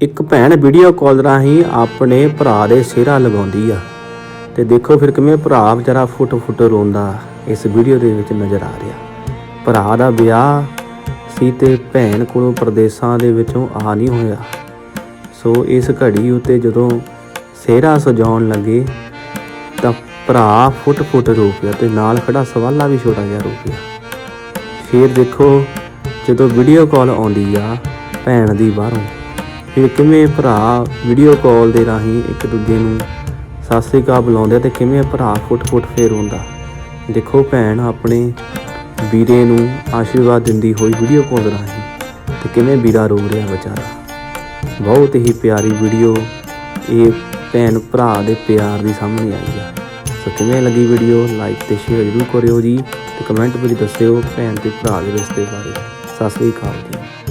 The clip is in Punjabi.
ਇੱਕ ਭੈਣ ਵੀਡੀਓ ਕਾਲ ਰਾਹੀਂ ਆਪਣੇ ਭਰਾ ਦੇ ਸਿਹਰਾ ਲਗਾਉਂਦੀ ਆ। ਤੇ ਦੇਖੋ ਫਿਰ ਕਿਵੇਂ ਭਰਾ ਵਿਚਾਰਾ ਫੁੱਟ ਫੁੱਟ ਰੋਂਦਾ ਇਸ ਵੀਡੀਓ ਦੇ ਵਿੱਚ ਨਜ਼ਰ ਆ ਰਿਹਾ। ਭਰਾ ਦਾ ਵਿਆਹ ਸੀ ਤੇ ਭੈਣ ਕੋਲੋਂ ਪ੍ਰਦੇਸਾਂ ਦੇ ਵਿੱਚੋਂ ਆ ਨਹੀਂ ਹੋਇਆ। ਸੋ ਇਸ ਘੜੀ ਉਤੇ ਜਦੋਂ ਸਿਹਰਾ ਸਜਾਉਣ ਲੱਗੇ ਤਾਂ ਭਰਾ ਫੁੱਟ ਫੁੱਟ ਰੋ ਪਿਆ ਤੇ ਨਾਲ ਖੜਾ ਸਵਾਲਾ ਵੀ ਛੋਟਾ ਜਿਹਾ ਰੋ ਪਿਆ। ਫਿਰ ਦੇਖੋ ਜਦੋਂ ਵੀਡੀਓ ਕਾਲ ਆਉਂਦੀ ਆ, ਭੈਣ ਦੀ ਬਾਹਰੋਂ ਫਿਰ ਕਿਵੇਂ ਭਰਾ ਵੀਡੀਓ ਕਾਲ ਦੇ ਰਾਹੀਂ ਇੱਕ ਦੂਜੇ ਨੂੰ ਸਤਿ ਸ੍ਰੀ ਅਕਾਲ ਬੁਲਾਉਂਦੇ ਆ ਤੇ ਕਿਵੇਂ ਭਰਾ ਫੁੱਟ ਫੁੱਟ ਫੇਰ ਹੁੰਦਾ। ਦੇਖੋ ਭੈਣ ਆਪਣੇ ਵੀਰੇ ਨੂੰ ਆਸ਼ੀਰਵਾਦ ਦਿੰਦੀ ਹੋਈ ਵੀਡੀਓ ਕਾਲ ਰਾਹੀਂ ਤੇ ਕਿਵੇਂ ਵੀਰਾ ਰੋ ਰਿਹਾ ਵਿਚਾਰਾ। ਬਹੁਤ ਹੀ ਪਿਆਰੀ ਵੀਡੀਓ ਇਹ ਭੈਣ ਭਰਾ ਦੇ ਪਿਆਰ ਦੀ ਸਾਹਮਣੇ ਆਈ ਆ। ਸੋ ਕਿਵੇਂ ਲੱਗੀ ਵੀਡੀਓ ਲਾਈਕ ਤੇ ਸ਼ੇਅਰ ਜ਼ਰੂਰ ਕਰਿਓ ਜੀ ਤੇ ਕਮੈਂਟ ਵਿੱਚ ਦੱਸਿਓ ਭੈਣ ਤੇ ਭਰਾ ਦੇ ਰਿਸ਼ਤੇ ਬਾਰੇ। ਸਤਿ ਸ੍ਰੀ ਅਕਾਲ ਜੀ।